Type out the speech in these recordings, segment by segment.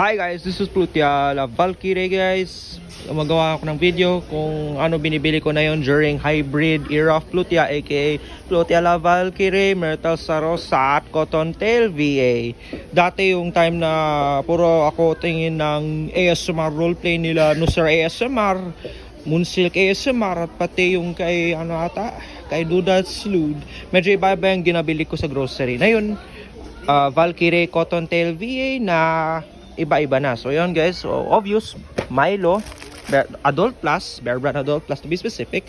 Hi guys, this is Plutia La Valkyrie guys. Magawa ako ng video kung ano binibili ko na yon during hybrid era of Plutia aka Plutia La Valkyrie, Myrtle Sarosa at Cotton Tail VA. Dati yung time na puro ako tingin ng ASMR roleplay nila no Sir ASMR, Moonsilk ASMR at pati yung kay ano ata, kay Duda Slood. Medyo iba-iba yung ginabili ko sa grocery. Na yun, uh, Valkyrie Cotton Tail VA na iba-iba na. So yun guys, so obvious, Milo, Adult Plus, Bear Brand Adult Plus to be specific,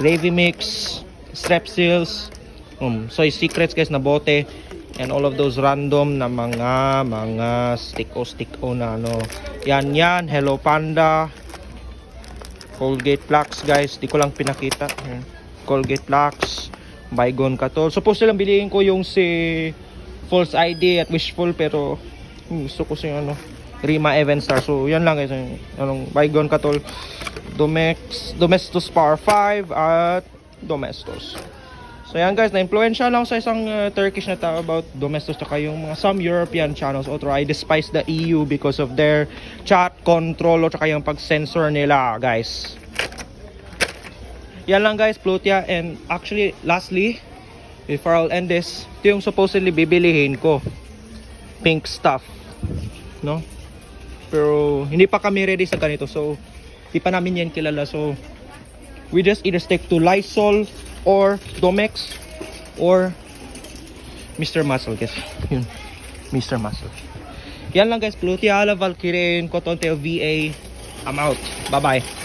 Gravy Mix, Strepsils, um, Soy Secrets guys na bote, and all of those random na mga mga stick-o-stick-o na ano. Yan yan, Hello Panda, Colgate Plaques guys, di ko lang pinakita. Colgate Plaques, Bygone Katol. Suppose lang bilihin ko yung si False ID at Wishful pero gusto ko si ano Rima Evenstar. So yan lang guys, yung, anong Bygone Katol, Domex, Domestos Power 5 at Domestos. So yan guys, na-influensya lang sa isang uh, Turkish na tao about Domestos tsaka yung mga some European channels. Although I despise the EU because of their chat control o tsaka yung pag-censor nila guys. Yan lang guys, Plutia. And actually, lastly, before I'll end this, ito yung supposedly bibilihin ko. Pink stuff. No? Pero hindi pa kami ready sa ganito. So, di pa namin yan kilala. So, we just either stick to Lysol or Domex or Mr. Muscle guys. Yun. Mr. Muscle. Yan lang guys. Ala, Valkyrie, Cotton Tail, VA. I'm out. Bye-bye.